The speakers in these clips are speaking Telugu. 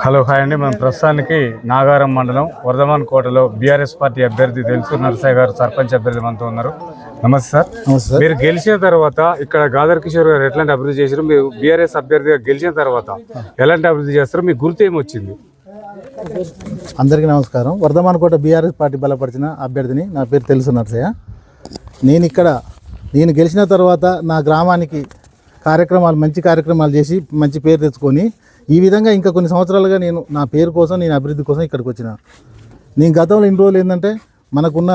హలో హాయ్ అండి. మనం ప్రస్తుతానికి నాగారం మండలం వర్ధమాన్ కోటలో బీఆర్ఎస్ పార్టీ అభ్యర్థి తెలుసు నరసయ్య గారు సర్పంచ్ అభ్యర్థి మనతో ఉన్నారు. నమస్తే సార్. నమస్తే. మీరు గెలిచిన తర్వాత ఇక్కడ గాదర్ కిషోర్ గారు ఎట్లాంటి అభివృద్ధి చేశారు? మీరు బీఆర్ఎస్ అభ్యర్థిగా గెలిచిన తర్వాత ఎలాంటి అభివృద్ధి చేస్తారో? మీ గుర్తు ఏమొచ్చింది? అందరికీ నమస్కారం. వర్ధమానకోట బీఆర్ఎస్ పార్టీ బలపరిచిన అభ్యర్థిని నా పేరు తెలుసు నర్సయ్య. నేను ఇక్కడ నేను గెలిచిన తర్వాత నా గ్రామానికి కార్యక్రమాలు మంచి కార్యక్రమాలు చేసి మంచి పేరు తెచ్చుకొని ఈ విధంగా ఇంకా కొన్ని సంవత్సరాలుగా నేను నా పేరు కోసం నేను అభివృద్ధి కోసం ఇక్కడికి వచ్చిన నేను గతంలో ఇన్ని రోజులు ఏంటంటే మనకున్న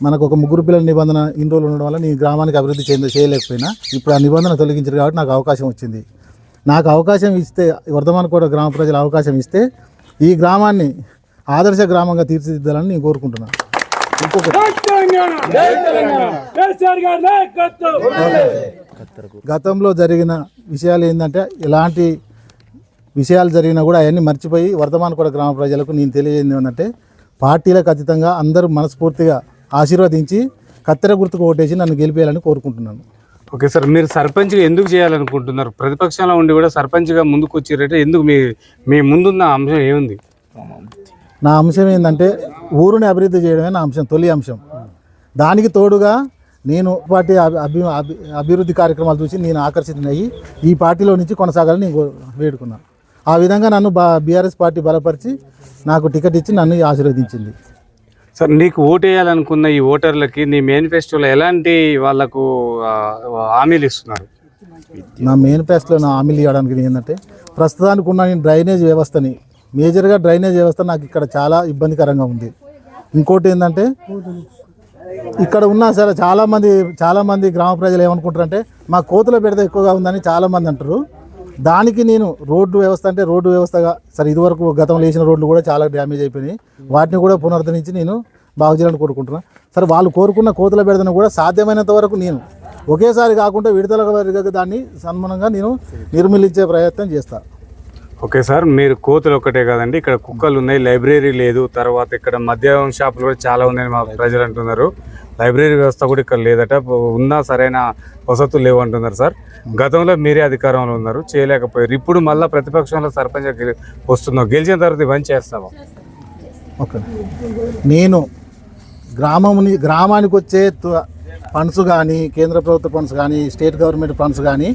మనకు ఒక ముగ్గురు పిల్లల నిబంధన ఇన్ని రోజులు ఉండడం వల్ల నేను గ్రామానికి అభివృద్ధి చెంద చేయలేకపోయినా ఇప్పుడు ఆ నిబంధన తొలగించారు కాబట్టి నాకు అవకాశం వచ్చింది నాకు అవకాశం ఇస్తే వర్ధమానకోట గ్రామ ప్రజలు అవకాశం ఇస్తే ఈ గ్రామాన్ని ఆదర్శ గ్రామంగా తీర్చిదిద్దాలని నేను కోరుకుంటున్నాను ఇంకొకటి గతంలో జరిగిన విషయాలు ఏంటంటే ఎలాంటి విషయాలు జరిగినా కూడా అవన్నీ మర్చిపోయి వర్ధమానకోట గ్రామ ప్రజలకు నేను తెలియజేది ఏంటంటే పార్టీలకు అతీతంగా అందరూ మనస్ఫూర్తిగా ఆశీర్వదించి కత్తెర గుర్తుకు ఓటేసి నన్ను గెలిపేయాలని కోరుకుంటున్నాను. ఓకే సార్ మీరు సర్పంచ్గా ఎందుకు చేయాలనుకుంటున్నారు? ప్రతిపక్షంలో ఉండి కూడా సర్పంచ్గా ముందుకు వచ్చిరంటే ఎందుకు మీ మీ ముందున్న అంశం ఏముంది? నా అంశం ఏంటంటే ఊరుని అభివృద్ధి చేయడమే నా అంశం తొలి అంశం. దానికి తోడుగా నేను పార్టీ అభి అభి- అభి- అభివృద్ధి కార్యక్రమాలు చూసి నేను ఆకర్షితున్నయ్యి ఈ పార్టీలో నుంచి కొనసాగాలని నేను వేడుకున్నాను ఆ విధంగా నన్ను బా బీఆర్ఎస్ పార్టీ బలపరిచి నాకు టికెట్ ఇచ్చి నన్ను ఆశీర్వదించింది. సార్ నీకు ఓటేయాలనుకున్న ఈ ఓటర్లకి నీ మేనిఫెస్టోలో ఎలాంటి వాళ్ళకు హామీలు ఇస్తున్నారు? నా మేనిఫెస్టోలో నా హామీలు ఇవ్వడానికి ఏంటంటే ప్రస్తుతానికి ఉన్న నేను డ్రైనేజ్ వ్యవస్థని మేజర్గా డ్రైనేజ్ వ్యవస్థ నాకు ఇక్కడ చాలా ఇబ్బందికరంగా ఉంది. ఇంకోటి ఏంటంటే ఇక్కడ ఉన్నా సరే చాలామంది చాలామంది గ్రామ ప్రజలు ఏమనుకుంటారంటే మా కోతుల బెడద ఎక్కువగా ఉందని చాలామంది అంటారు. దానికి నేను రోడ్డు వ్యవస్థ అంటే రోడ్డు వ్యవస్థగా సరే ఇదివరకు గతంలో వేసిన రోడ్లు కూడా చాలా డ్యామేజ్ అయిపోయినాయి. వాటిని కూడా పునరుద్ధరించి నేను బాగు చేయాలని కోరుకుంటున్నాను. సరే వాళ్ళు కోరుకున్న కోతుల బెడదను కూడా సాధ్యమైనంత వరకు నేను ఒకేసారి కాకుండా విడతల వారీగా దాన్ని సన్మానంగా నేను నిర్మూలించే ప్రయత్నం చేస్తాను ఓకే సార్ మీరు కోతులు ఒక్కటే కాదండి ఇక్కడ కుక్కలు ఉన్నాయి లైబ్రరీ లేదు తర్వాత ఇక్కడ మద్యం షాపులు కూడా చాలా ఉన్నాయని మా ప్రజలు అంటున్నారు. లైబ్రరీ వ్యవస్థ కూడా ఇక్కడ లేదట ఉన్నా సరైన వసతులు లేవు అంటున్నారు సార్. గతంలో మీరే అధికారంలో ఉన్నారు చేయలేకపోయారు. ఇప్పుడు మళ్ళీ ప్రతిపక్షంలో సర్పంచ్ వస్తున్నావు. గెలిచిన తర్వాత ఇవన్నీ చేస్తాము ఓకే. నేను గ్రామముని గ్రామానికి వచ్చే ఫండ్స్ కానీ కేంద్ర ప్రభుత్వ ఫండ్స్ కానీ స్టేట్ గవర్నమెంట్ ఫండ్స్ కానీ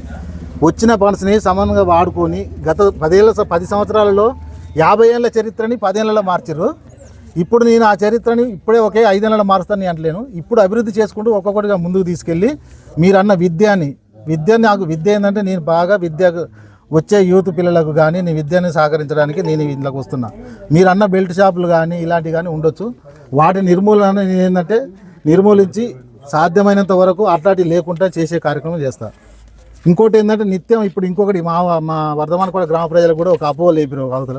వచ్చిన ఫండ్స్ని సమానంగా వాడుకొని గత పదేళ్ళ పది సంవత్సరాలలో యాభై ఏళ్ళ చరిత్రని పదేళ్ళలో మార్చారు ఇప్పుడు నేను ఆ చరిత్రని ఇప్పుడే ఒకే ఐదేళ్ళలో మారుస్తాను నేను అంటలేను ఇప్పుడు అభివృద్ధి చేసుకుంటూ ఒక్కొక్కటిగా ముందుకు తీసుకెళ్ళి మీరన్న విద్యని విద్య నాకు విద్య ఏంటంటే నేను బాగా విద్య వచ్చే యూత్ పిల్లలకు కానీ నీ విద్యని సహకరించడానికి నేను ఇంట్లోకి వస్తున్నా. మీరు అన్న బెల్ట్ షాపులు కానీ ఇలాంటివి కానీ ఉండొచ్చు. వాటి నిర్మూలన ఏంటంటే నిర్మూలించి సాధ్యమైనంత వరకు అట్లాంటివి లేకుండా చేసే కార్యక్రమం చేస్తాను ఇంకోటి ఏంటంటే నిత్యం ఇప్పుడు ఇంకొకటి మా మా వర్ధమాన కూడా గ్రామ ప్రజలకు కూడా ఒక అపోహ లేపిన ఒక అవతల.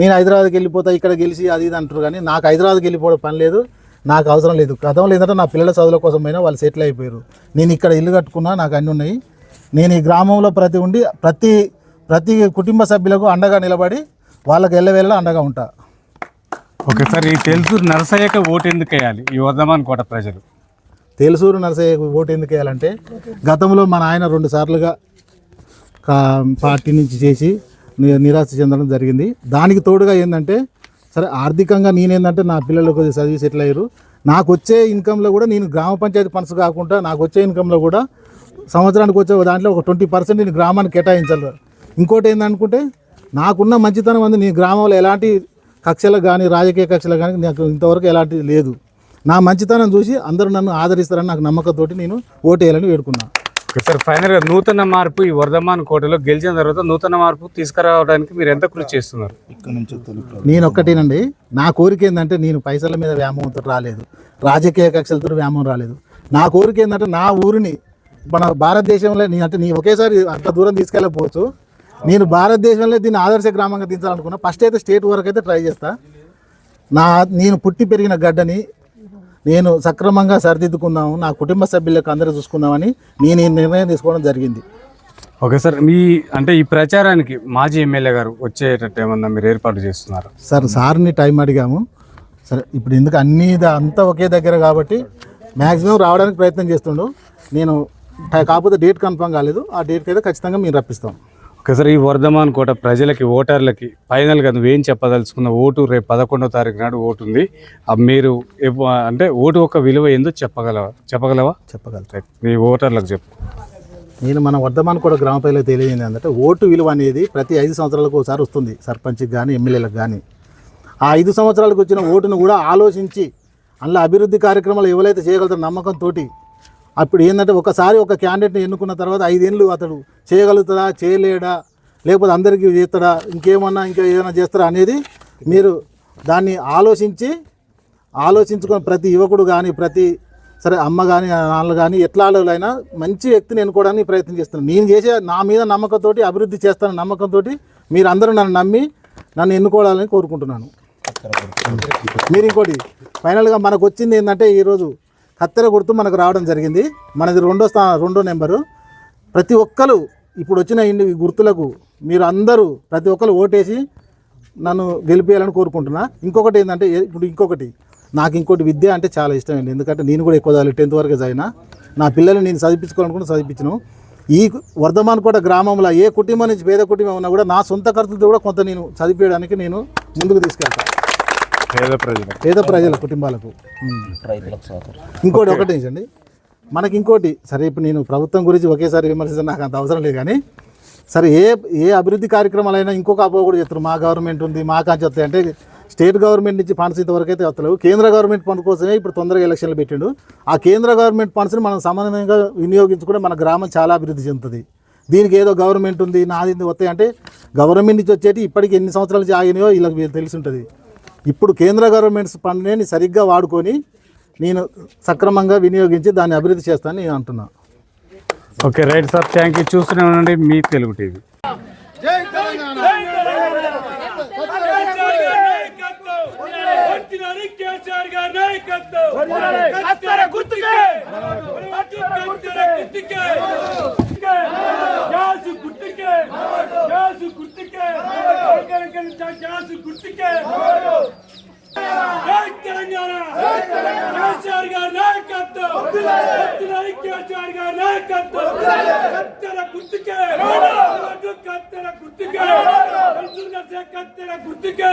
నేను హైదరాబాద్కి వెళ్ళిపోతా ఇక్కడ గెలిచి అది ఇది అంటారు కానీ నాకు హైదరాబాద్కి వెళ్ళిపోవడం పని లేదు నాకు అవసరం లేదు. గతంలో ఏంటంటే నా పిల్లల చదువుల కోసం పోయినా వాళ్ళు సెటిల్ అయిపోయారు. నేను ఇక్కడ ఇల్లు కట్టుకున్నా నాకు అన్నీ ఉన్నాయి. నేను ఈ గ్రామంలో ప్రతి ఉండి ప్రతి ప్రతి కుటుంబ సభ్యులకు అండగా నిలబడి వాళ్ళకి వెళ్ళవేళ్ళ అండగా ఉంటా. ఓకే సార్ ఈ తెలుసు నరసయ్యక ఓటు ఎందుకు వేయాలి? ఈ వర్ధమాన్ కోట ప్రజలు. తెలుసూరు నరసయ్యకు ఓటు ఎందుకు వేయాలంటే గతంలో మన ఆయన రెండు సార్లుగా కా- పార్టీ నుంచి చేసి నిరాశ చెందడం జరిగింది. దానికి తోడుగా ఏంటంటే సరే ఆర్థికంగా నేనేందంటే నా పిల్లలు కొద్దిగా చదివి సెటిల్ అయ్యారు. నాకు వచ్చే ఇన్కంలో కూడా నేను గ్రామ పంచాయతీ ఫండ్స్ కాకుండా నాకు వచ్చే ఇన్కంలో కూడా సంవత్సరానికి వచ్చే దాంట్లో ఒక ట్వంటీ పర్సెంట్ నేను గ్రామానికి కేటాయించాలి. ఇంకోటి ఏందనుకుంటే నాకున్న మంచితనం అంది నేను గ్రామంలో ఎలాంటి కక్షలకు కానీ రాజకీయ కక్షలకు కానీ నాకు ఇంతవరకు ఎలాంటి లేదు. నా మంచితనం చూసి అందరూ నన్ను ఆదరిస్తారని నాకు నమ్మకంతో నేను ఓటేయాలని వేడుకున్నా. ఓకే సార్ ఫైనల్గా నూతన మార్పు ఈ వర్ధమాన్ కోటలో గెలిచిన తర్వాత నూతన మార్పు తీసుకురావడానికి మీరు ఎంత కృషి చేస్తున్నారు? నేను ఒక్కటేనండి. నా కోరిక ఏంటంటే నేను పైసల మీద వ్యామోహంతో రాలేదు. రాజకీయ కక్షలతో వ్యామోహం రాలేదు. నా కోరిక ఏంటంటే నా ఊరిని మన భారతదేశంలో నేను అంటే నీ ఒకేసారి అంత దూరం తీసుకెళ్ళకపోవచ్చు. నేను భారతదేశంలో దీన్ని ఆదర్శ గ్రామంగా దించాలనుకున్నా. ఫస్ట్ అయితే స్టేట్ వరకు అయితే ట్రై చేస్తా. నా నేను పుట్టి పెరిగిన గడ్డని నేను సక్రమంగా సరిదిద్దుకుందాము నా కుటుంబ సభ్యులకు అందరూ చూసుకుందామని నేను ఈ నిర్ణయం తీసుకోవడం జరిగింది. ఓకే సార్ మీ అంటే ఈ ప్రచారానికి మాజీ ఎమ్మెల్యే గారు వచ్చేటట్టు ఏమన్నా మీరు ఏర్పాటు చేస్తున్నారు? సార్ సార్ని టైం అడిగాము. సరే ఇప్పుడు ఎందుకు అన్ని అంతా ఒకే దగ్గర కాబట్టి మ్యాక్సిమం రావడానికి ప్రయత్నం చేస్తుండు. నేను కాకపోతే డేట్ కన్ఫర్మ్ కాలేదు. ఆ డేట్కి అయితే ఖచ్చితంగా మీరు రప్పిస్తాం. ఓకే సార్ ఈ వర్ధమాన్ కోట ప్రజలకి ఓటర్లకి ఫైనల్గా నువ్వేం చెప్పదలుచుకున్న ఓటు రేపు పదకొండో తారీఖు నాడు ఓటు ఉంది మీరు అంటే ఓటు యొక్క విలువ ఏందో చెప్పగలవా? చెప్పగలవా? చెప్పగలుగుతా. మీ ఓటర్లకు చెప్పు. నేను మన వర్ధమాన్ కూడా గ్రామ ప్రజలకు తెలియజేయండి ఏంటంటే ఓటు విలువ అనేది ప్రతి ఐదు సంవత్సరాలకు ఒకసారి వస్తుంది సర్పంచ్కి కానీ ఎమ్మెల్యేలకు కానీ ఆ ఐదు సంవత్సరాలకు వచ్చిన ఓటును కూడా ఆలోచించి అందులో అభివృద్ధి కార్యక్రమాలు ఎవరైతే చేయగలుగుతారో నమ్మకంతో అప్పుడు ఏంటంటే ఒకసారి ఒక క్యాండిడేట్ని ఎన్నుకున్న తర్వాత ఐదేళ్ళు అతడు చేయగలుగుతాడా చేయలేడా లేకపోతే అందరికీ చేస్తాడా ఇంకేమన్నా ఇంకా ఏదైనా చేస్తారా అనేది మీరు దాన్ని ఆలోచించి ఆలోచించుకొని ప్రతి యువకుడు కానీ ప్రతి సరే అమ్మ కానీ నాన్న కానీ ఎట్లా అయినా మంచి వ్యక్తిని ఎన్నుకోవడానికి ప్రయత్నం చేస్తున్నాను నేను చేసే నా మీద నమ్మకంతో అభివృద్ధి చేస్తాను నమ్మకంతో మీరు అందరూ నన్ను నమ్మి నన్ను ఎన్నుకోవాలని కోరుకుంటున్నాను. మీరు ఇంకోటి ఫైనల్గా మనకు వచ్చింది ఏంటంటే ఈరోజు హత్తెర గుర్తు మనకు రావడం జరిగింది. మనది రెండో స్థా రెండో నెంబరు. ప్రతి ఒక్కరు ఇప్పుడు వచ్చిన ఇన్ని గుర్తులకు మీరు అందరూ ప్రతి ఒక్కరు ఓటేసి నన్ను గెలిపేయాలని కోరుకుంటున్నా. ఇంకొకటి ఏంటంటే ఇప్పుడు ఇంకొకటి. నాకు ఇంకోటి విద్య అంటే చాలా ఇష్టం అండి ఎందుకంటే నేను కూడా ఎక్కువ చదివి టెన్త్ వరకు చదివిన. నా పిల్లల్ని నేను చదివించుకోవాలనుకుంటే చదివించను. ఈ వర్ధమాన్ కోట గ్రామంలో ఏ కుటుంబం నుంచి పేద కుటుంబం ఉన్నా కూడా నా సొంత ఖర్చులతో కూడా కొంత నేను చదివించడానికి నేను ముందుకు తీసుకెళ్తాను పేద ప్రజల కుటుంబాలకు. ఇంకోటి ఒకటి అండి మనకి ఇంకోటి సరే ఇప్పుడు నేను ప్రభుత్వం గురించి ఒకేసారి విమర్శించడం నాకు అంత అవసరం లేదు కానీ సరే ఏ ఏ అభివృద్ధి కార్యక్రమాలైనా ఇంకొక అపోహ కూడా చెప్తారు మా గవర్నమెంట్ ఉంది మా కాంచి వస్తాయి అంటే స్టేట్ గవర్నమెంట్ నుంచి ఫండ్స్ ఇంతవరకు అయితే వస్తలేవు. కేంద్ర గవర్నమెంట్ ఫండ్ కోసమే ఇప్పుడు తొందరగా ఎలక్షన్లు పెట్టిండు. ఆ కేంద్ర గవర్నమెంట్ ఫండ్స్ని మనం సమన్వయంగా వినియోగించుకుంటే మన గ్రామం చాలా అభివృద్ధి చెందుతుంది. దీనికి ఏదో గవర్నమెంట్ ఉంది నాది వస్తాయి అంటే గవర్నమెంట్ నుంచి వచ్చేటి ఇప్పటికి ఎన్ని సంవత్సరాల నుంచి ఆగినాయో ఇలా తెలిసి ఉంటుంది. ఇప్పుడు కేంద్ర గవర్నమెంట్స్ ఫండ్ని సరిగ్గా వాడుకొని నేను సక్రమంగా వినియోగించి దాన్ని అభివృద్ధి చేస్తానని నేను అంటున్నాను okay right sir thank you చూస్తూనే ఉండండి మీ తెలుగు టీవీ గుర్తుకే కత్తెర గుర్తుకే గ్యాస్ గుర్తుకే గ్యాస్ గుర్తుకే గ్యాస్ గుర్తుకే జై తెలంగాణ కేసీఆర్ గారి నాయకత్వం వచ్చినారు కేసీఆర్ గారి నాయకత్వం కత్తెర గుర్తుకే. కత్తెర గుర్తుకే. కత్తెర గుర్తుకే.